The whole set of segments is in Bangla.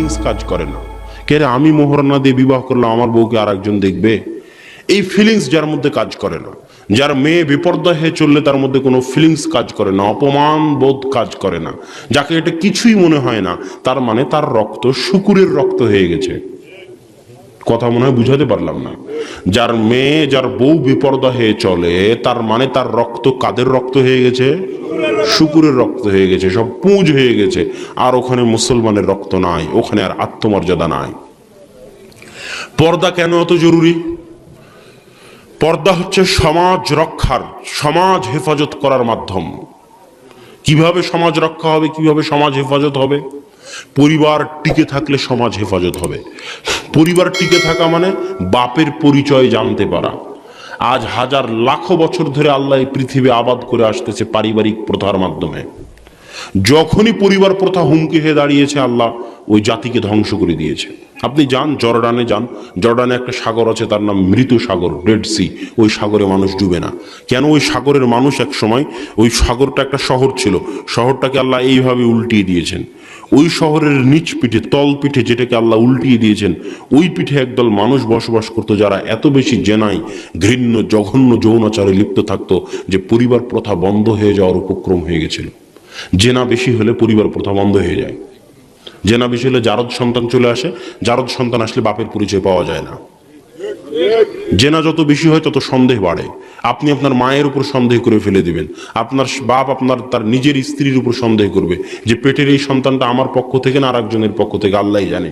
ফিলিংস কাজ করে না। কে আমি মোহরানা দিয়ে বিবাহ করলে আমার বউকে আর একজন দেখবে? এই ফিলিংস যার মধ্যে কাজ করে না। যার মেয়ে বিপর্যয় হয়ে চললে তার মধ্যে কোনো ফিলিংস কাজ করে না, অপমান বোধ কাজ করে না। যাকে এটা কিছুই মনে হয় না, তার মানে তার রক্ত শুকুরের রক্ত হয়ে গেছে। কথা মনে হয় বুঝাতে পারলাম না। যার মেয়ে, যার বউ বিপর্দা হয়ে চলে, তার মানে তার রক্ত কাদের রক্ত হয়ে গেছে? শুকুরের রক্ত হয়ে গেছে, সব পুঁজ হয়ে গেছে। আর ওখানে মুসলমানের রক্ত নাই, ওখানে আর আত্মমর্যাদা নাই। পর্দা কেন এত জরুরি? পর্দা হচ্ছে সমাজ রক্ষার, সমাজ হেফাজত করার মাধ্যম। কীভাবে সমাজ রক্ষা হবে, কীভাবে সমাজ হেফাজত হবে? পরিবার টিকে থাকলে সমাজ হেফাজত হবে। পরিবার টিকে থাকা মানে বাপের পরিচয় জানতে পারা। আজ হাজার লাখো বছর ধরে আল্লাহ এই পৃথিবী আবাদ করে আসতেছে পারিবারিক প্রথার মাধ্যমে। যখনই পরিবার প্রথা হুমকি হয়ে দাঁড়িয়েছে আল্লাহ, ওই জাতিকে ধ্বংস করে দিয়েছে। আপনি যান, জর্ডানে যান। জর্ডানে একটা সাগর আছে, তার নাম মৃত সাগর ডেড সি ওই সাগরে মানুষ ডুবে না। কেন ওই সাগরের মানুষ এক সময়, ওই সাগরটা একটা শহর ছিল, শহরটাকে আল্লাহ এইভাবে উল্টিয়ে দিয়েছেন। ওই শহরের নিচ পিঠে, তল পিঠে যেটাকে আল্লাহ উল্টিয়ে দিয়েছেন, ওই পিঠে একদল মানুষ বসবাস করতো যারা এত বেশি জেনাই, ঘৃণ্য, জঘন্য যৌনাচারে লিপ্ত থাকতো যে পরিবার প্রথা বন্ধ হয়ে যাওয়ার উপক্রম হয়ে গেছিল। জেনা বেশি হলে পরিবার প্রথা বন্ধ হয়ে যায়। জেনা বেশি হলে জারদ সন্তান চলে আসে, জারদ সন্তান আসলে বাপের পরিচয় পাওয়া যায় না। জেনা যত বেশি হয় তত সন্দেহ বাড়ে। আপনি আপনার মায়ের উপর সন্দেহ করে ফেলে দিবেন। আপনার বাপ আপনার, তার নিজের স্ত্রীর উপর সন্দেহ করবে যে পেটের এই সন্তানটা আমার পক্ষ থেকে না আরেকজনের পক্ষ থেকে আল্লাহ জানে।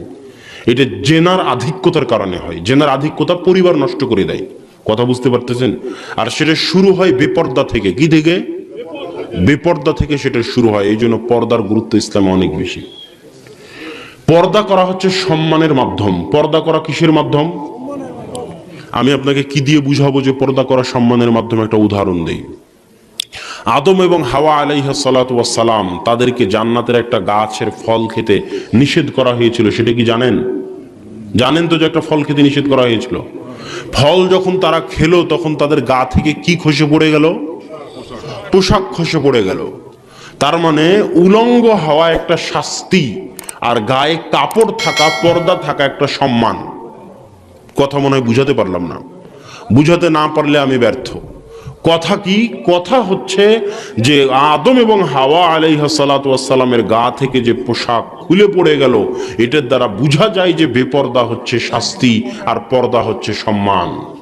এটা জেনার আধিক্যতার কারণে হয়। জেনার আধিক্যতা পরিবার নষ্ট করে দেয়। কথা বুঝতে পারতেছেন? আর সেটা শুরু হয় বেপর্দা থেকে। কি থেকে? বেপর্দা থেকে সেটা শুরু হয় এই জন্য পর্দার গুরুত্ব ইসলামে অনেক বেশি। পর্দা করা হচ্ছে সম্মানের মাধ্যম। পর্দা করা কিসের মাধ্যম? আমি আপনাকে কি দিয়ে বুঝাবো যে পর্দা করা সম্মানের মাধ্যমে একটা উদাহরণ দেই। আদম এবং হাওয়া আলাইহা সালাম তাদেরকে জান্নাতের একটা গাছের ফল খেতে নিষেধ করা হয়েছিল, সেটা কি জানেন? জানেন তো যে একটা ফল খেতে নিষেধ করা হয়েছিল। ফল যখন তারা খেলো, তখন তাদের গা থেকে কি খসে পড়ে গেল? পোশাক খসে পড়ে গেল। তার মানে উলঙ্গ হওয়া একটা শাস্তি আর গায়ে কাপড় থাকা, পর্দা থাকা একটা সম্মান। কথা মনে হয় বুঝাতে পারলাম না। বুঝাতে না পারলে আমি ব্যর্থ। কথা কি? কথা হচ্ছে যে আদম এবং হাওয়া আলাইহাসালামের গা থেকে যে পোশাক খুলে পড়ে গেল, এটার দ্বারা বোঝা যায় যে বেপর্দা হচ্ছে শাস্তি আর পর্দা হচ্ছে সম্মান।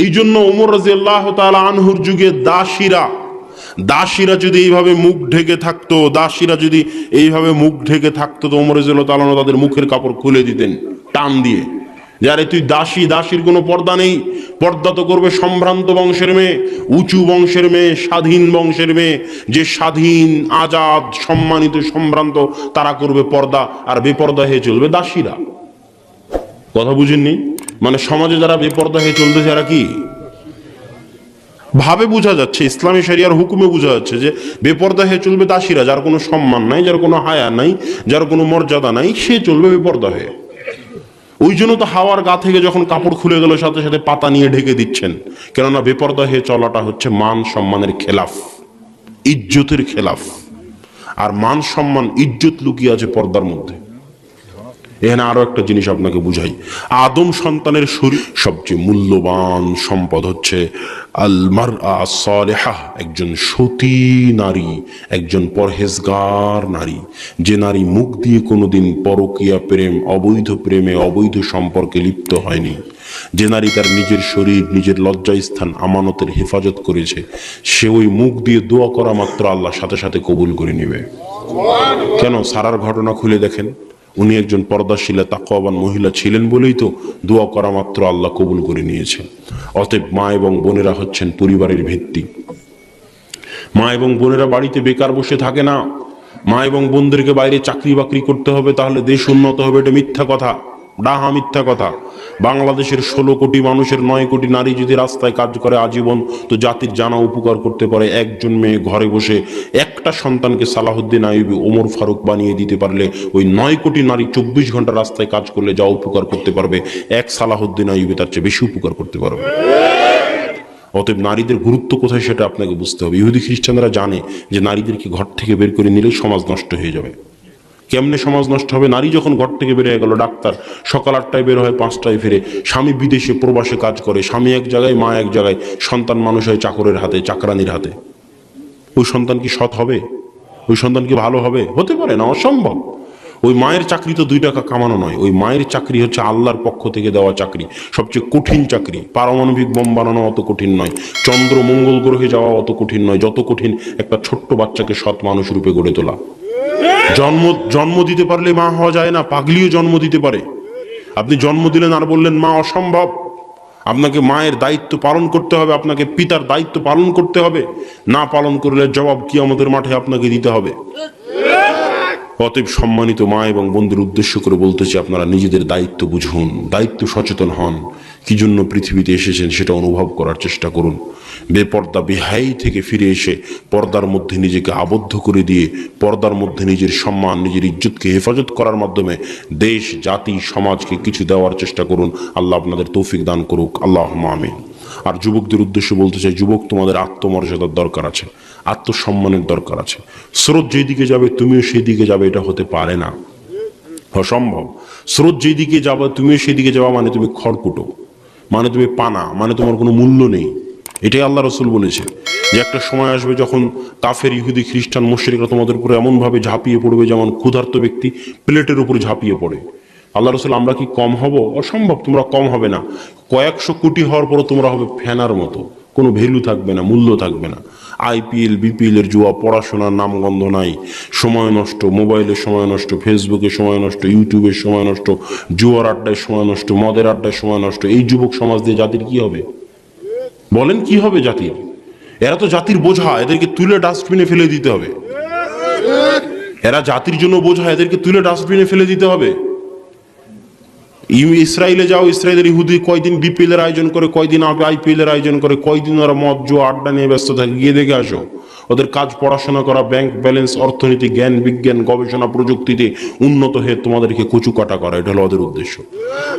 এই জন্য আল্লাহ আনহুর যুগে দাসীরা দাসীরা যদি এইভাবে মুখ ঢেকে থাকতো, দাসীরা যদি এইভাবে মুখ ঢেকে থাকতো, তো ওমর রাজি আল্লাহ তালানো তাদের মুখের কাপড় খুলে দিতেন, টান দিয়ে। যারে তুই দাসী, দাসীর কোনো পর্দা নেই, পর্দা তো করবে সম্ভ্রান্ত বংশের মেয়ে, উঁচু বংশের মেয়ে, স্বাধীন বংশের মেয়ে, যে স্বাধীন, আজাদ, সম্মানিত, সম্ভ্রান্ত, তারা করবে পর্দা, আর বেপর্দা হয়ে চলবে দাসীরা। কথা বুঝেননি? মানে সমাজে যারা বেপর্দা হয়ে চলতেছে যারা কি? ভাবে বোঝা যাচ্ছে, ইসলামী শরিয়ার হুকুমে বোঝা যাচ্ছে যে বেপর্দা হয়ে চলবে দাসীরা, যার কোনো সম্মান নাই, যার কোনো হায়া নাই, যার কোনো মর্যাদা নাই, সে চলবে বেপর্দা হয়ে। ওই জন্য তো হাওয়ার গা থেকে যখন কাপড় খুলে গেল, সাথে সাথে পাতা নিয়ে ঢেকে দিচ্ছেন। কেননা বেপর্দা হয়ে চলাটা হচ্ছে মান সম্মানের খেলাফ, ইজ্জতের খেলাফ। আর মান সম্মান, ইজ্জত লুকিয়ে আছে পর্দার মধ্যে। এখানে আরও একটা জিনিস আপনাকে বুঝাই। আদম সন্তানের শরীর সবচেয়ে মূল্যবান সম্পদ হচ্ছে আলমার সালেহা একজন সতী নারী, একজন পরহেজগার নারী। যে নারী মুখ দিয়ে কোনোদিন পরকীয়া প্রেম, অবৈধ প্রেমে অবৈধ সম্পর্কে লিপ্ত হয়নি। যে নারী তার নিজের শরীর, নিজের লজ্জাস্থান, আমানতের হেফাজত করেছে, সে ওই মুখ দিয়ে দোয়া করা মাত্র আল্লাহ সাথে সাথে কবুল করে নেবে। কেন? সারার ঘটনা খুলে দেখেন। উনি একজন পর্দাশীলা, তাকওয়াবান মহিলা ছিলেন বলেই তো দোয়া করা মাত্র আল্লাহ কবুল করে নিয়েছে। অতএব মা এবং বোনেরা হচ্ছেন পরিবারের ভিত্তি। মা এবং বোনেরা বাড়িতে বেকার বসে থাকে না। মা এবং বোনদেরকে বাইরে চাকরি বাকরি করতে হবে, তাহলে দেশ উন্নত হবে, এটা মিথ্যা কথা। ডাহা মিথ্যা কথা। বাংলাদেশের ষোলো কোটি মানুষের নয় কোটি নারী যদি রাস্তায় কাজ করে আজীবন, তো জাতির জানা উপকার করতে পারে একজন মেয়ে ঘরে বসে একটা সন্তানকে সালাহুদ্দিন আইবি ওমর ফারুক বানিয়ে দিতে পারলে ওই নয় কোটি নারী চব্বিশ ঘণ্টা রাস্তায় কাজ করলে যা উপকার করতে পারবে, এক সালাহুদ্দিন আইবি তার চেয়ে বেশি উপকার করতে পারবে। অতএব নারীদের গুরুত্ব কোথায় সেটা আপনাকে বুঝতে হবে। ইহুদি খ্রিস্টানরা জানে যে নারীদেরকে ঘর থেকে বের করে নিলে সমাজ নষ্ট হয়ে যাবে। কেমনে সমাজ নষ্ট হবে? নারী যখন ঘর থেকে বেরিয়ে গেল, ডাক্তার সকাল আটটায় বের হয় পাঁচটায় ফিরে, স্বামী বিদেশে প্রবাসে কাজ করে, স্বামী এক জায়গায়, মা এক জায়গায়, সন্তান মানুষ হয় চাকরের হাতে, চাকরানির হাতে। ওই সন্তান কি সৎ হবে? ওই সন্তান কি ভালো হবে? হতে পারে না, অসম্ভব। ওই মায়ের চাকরি তো দুই টাকা কামানো নয়। ওই মায়ের চাকরি হচ্ছে আল্লাহর পক্ষ থেকে দেওয়া চাকরি, সবচেয়ে কঠিন চাকরি। পারমাণবিক বোম বানানো অত কঠিন নয়। চন্দ্র মঙ্গল গ্রহে যাওয়া অত কঠিন নয়। যত কঠিন একটা ছোট্ট বাচ্চাকে সৎ মানুষ রূপে গড়ে তোলা। জন্ম জন্ম দিতে পারলে মা হওয়া যায় না, পাগলিও জন্ম দিতে পারে। আপনি জন্ম দিলেন আর বললেন, মা, অসম্ভব। আপনাকে মায়ের দায়িত্ব পালন করতে হবে, আপনাকে পিতার দায়িত্ব পালন করতে হবে। না পালন করলে জবাব কি আমাদের মাঠে আপনাকে দিতে হবে। অতএব সম্মানিত মা এবং বন্ধুর উদ্দেশ্য করে বলতেছি, আপনারা নিজেদের দায়িত্ব বুঝুন, দায়িত্ব সচেতন হন। কি জন্য পৃথিবীতে এসেছেন সেটা অনুভব করার চেষ্টা করুন। বেপর্দা, বেহাই থেকে ফিরে এসে পর্দার মধ্যে নিজেকে আবদ্ধ করে দিয়ে পর্দার মধ্যে নিজের সম্মান, নিজের ইজ্জতকে হেফাজত করার মাধ্যমে দেশ, জাতি, সমাজকে কিছু দেওয়ার চেষ্টা করুন। আল্লাহ আপনাদের তৌফিক দান করুক। আল্লাহ আমিন। আর যুবকদের উদ্দেশ্যে বলতে চাই, যুবক তোমাদের আত্মমর্যাদার দরকার আছে, আত্মসম্মানের দরকার আছে। স্রোত যেদিকে যাবে, তুমিও সেই দিকে যাবে, এটা হতে পারে না। অসম্ভব। স্রোত যেদিকে যাবে, তুমিও সেদিকে যাওয়া মানে তুমি খড়কুটো। মানে তুমি পানা মানে তোমার কোনো মূল্য নেই। এটাই আল্লাহ রসুল বলেছে যে একটা সময় আসবে যখন কাফের, ইহুদি, খ্রিস্টান, মুশ্রিকরা তোমাদের উপরে এমনভাবে ঝাঁপিয়ে পড়বে যেমন ক্ষুধার্ত ব্যক্তি প্লেটের উপরে ঝাঁপিয়ে পড়ে। আল্লাহ রসুল, আমরা কি কম হব? অসম্ভব, তোমরা কম হবে না। কয়েকশো কোটি হওয়ার পরও তোমরা হবে ফেনার মতো। কোনো ভ্যালু থাকবে না, মূল্য থাকবে না। আইপিএল, বিপিএল এর জুয়া, পড়াশোনার নামগন্ধ নাই। সময় নষ্ট মোবাইলের সময় নষ্ট, ফেসবুকে সময় নষ্ট ইউটিউবের সময় নষ্ট, জুয়ার আড্ডায় সময় নষ্ট, মদের আড্ডায় সময় নষ্ট। এই যুবক সমাজ দিয়ে জাতির কি হবে? বলেন কি হবে জাতির? এরা তো জাতির বোঝা, এদেরকে তুলে ডাস্টবিনে ফেলে দিতে হবে। এরা জাতির জন্য বোঝা, এদেরকে তুলে ডাস্টবিনে ফেলে দিতে হবে। ইসরায়েলে যাও, ইসরায়েলের ইহুদি কয়দিন বিপিএল এর আয়োজন করে, কয়দিন আইপিএল এর আয়োজন করে, কয়দিন ওরা মদ জো আড্ডা নিয়ে ব্যস্ত থাকে? গিয়ে দেখে আসো। ওদের কাজ পড়াশোনা করা, ব্যাংক ব্যালেন্স, অর্থনীতি, জ্ঞান, বিজ্ঞান, গবেষণা প্রযুক্তিতে উন্নত হয়ে তোমাদেরকে কচু কাটা করা, এটা হলো ওদের উদ্দেশ্য।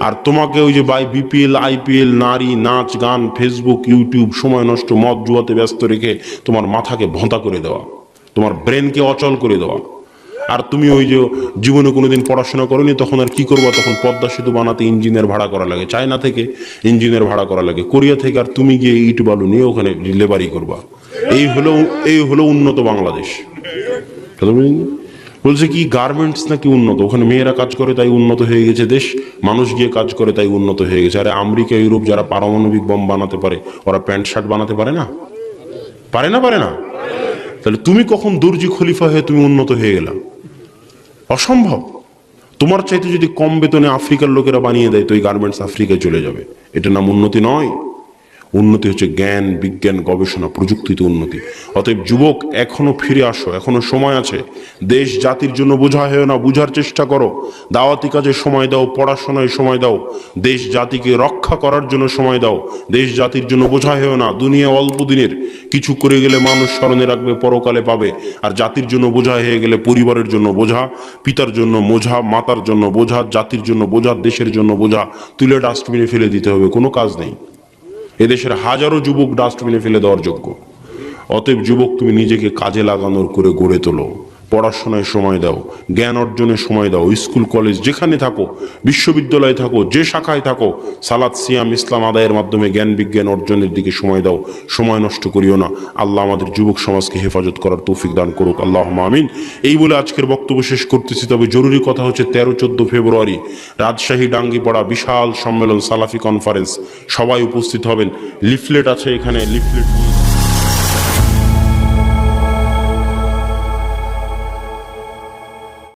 আর তোমাকে ওই যে বাই বিপিএল, আইপিএল, নারী, নাচ, গান, ফেসবুক, ইউটিউব, সময় নষ্ট, মদ, জুয়াতে ব্যস্ত রেখে তোমার মাথাকে ভোঁতা করে দেওয়া, তোমার ব্রেনকে অচল করে দেওয়া। আর তুমি ওই যে জীবনে কোনোদিন পড়াশোনা করোনি, তখন আর কি করবা? তখন পদ্মা সেতু বানাতে ইঞ্জিনের ভাড়া করা লাগে। চায়না থেকে ইঞ্জিনের ভাড়া করা লাগে। কোরিয়া থেকে আর তুমি গিয়ে ইট বালু নিয়ে ওখানে লেবারি করবা। এই হলো এই হলো উন্নত বাংলাদেশ। বলছে কি, গার্মেন্টস নাকি উন্নত? ওখানে মেয়েরা কাজ করে তাই উন্নত হয়ে গেছে দেশ, মানুষ গিয়ে কাজ করে তাই উন্নত হয়ে গেছে। আরে আমেরিকা, ইউরোপ যারা পারমাণবিক বম বানাতে পারে, ওরা প্যান্ট শার্ট বানাতে পারে না? পারে না পারে না? তাহলে তুমি কখন দর্জি খলিফা হয়ে তুমি উন্নত হয়ে গেলা? অসম্ভব। তোমার চাইতে যদি কম বেতনে আফ্রিকার লোকেরা বানিয়ে দেয়, তো এই গার্মেন্টস আফ্রিকায় চলে যাবে। এটা নাম উন্নতি নয়। উন্নতি হচ্ছে জ্ঞান, বিজ্ঞান, গবেষণা, প্রযুক্তিতে উন্নতি। অতএব যুবক, এখনও ফিরে আসো, এখনও সময় আছে। দেশ জাতির জন্য বোঝা হয় না, বুঝার চেষ্টা করো। দাওয়াতি কাজে সময় দাও, পড়াশোনায় সময় দাও। দেশ জাতিকে রক্ষা করার জন্য সময় দাও। দেশ জাতির জন্য বোঝা হয় না, দুনিয়া অল্প দিনের। কিছু করে গেলে মানুষ স্মরণে রাখবে, পরকালে পাবে। আর জাতির জন্য বোঝা হয়ে গেলে পরিবারের জন্য বোঝা, পিতার জন্য বোঝা, মাতার জন্য বোঝা, জাতির জন্য বোঝা, দেশের জন্য বোঝা, তুলে ডাস্টবিনে ফেলে দিতে হবে, কোনো কাজ নেই। এদেশের হাজারো যুবক ডাস্টবিনে ফেলে দেওয়ার যোগ্য। অতএব যুবক তুমি নিজেকে কাজে লাগানোর করে গড়ে তোলো। পড়াশোনায় সময় দাও, জ্ঞান অর্জনের সময় দাও, স্কুল, কলেজ, যেখানে থাকো, বিশ্ববিদ্যালয়ে থাকো, যে শাখায় থাকো সালাদ সিয়াম, ইসলাম আদায়ের মাধ্যমে জ্ঞান বিজ্ঞান অর্জনের দিকে সময় দাও, সময় নষ্ট করিও না। আল্লাহ আমাদের যুবক সমাজকে হেফাজত করার তৌফিক দান করুক। আল্লাহ আমিন। এই বলে আজকের বক্তব্য শেষ করতেছি, তবে জরুরি কথা হচ্ছে তেরো, চোদ্দ ফেব্রুয়ারি, রাজশাহী, ডাঙ্গিপাড়া বিশাল সম্মেলন সালাফি কনফারেন্স। সবাই উপস্থিত হবেন। লিফলেট আছে এখানে, লিফলেট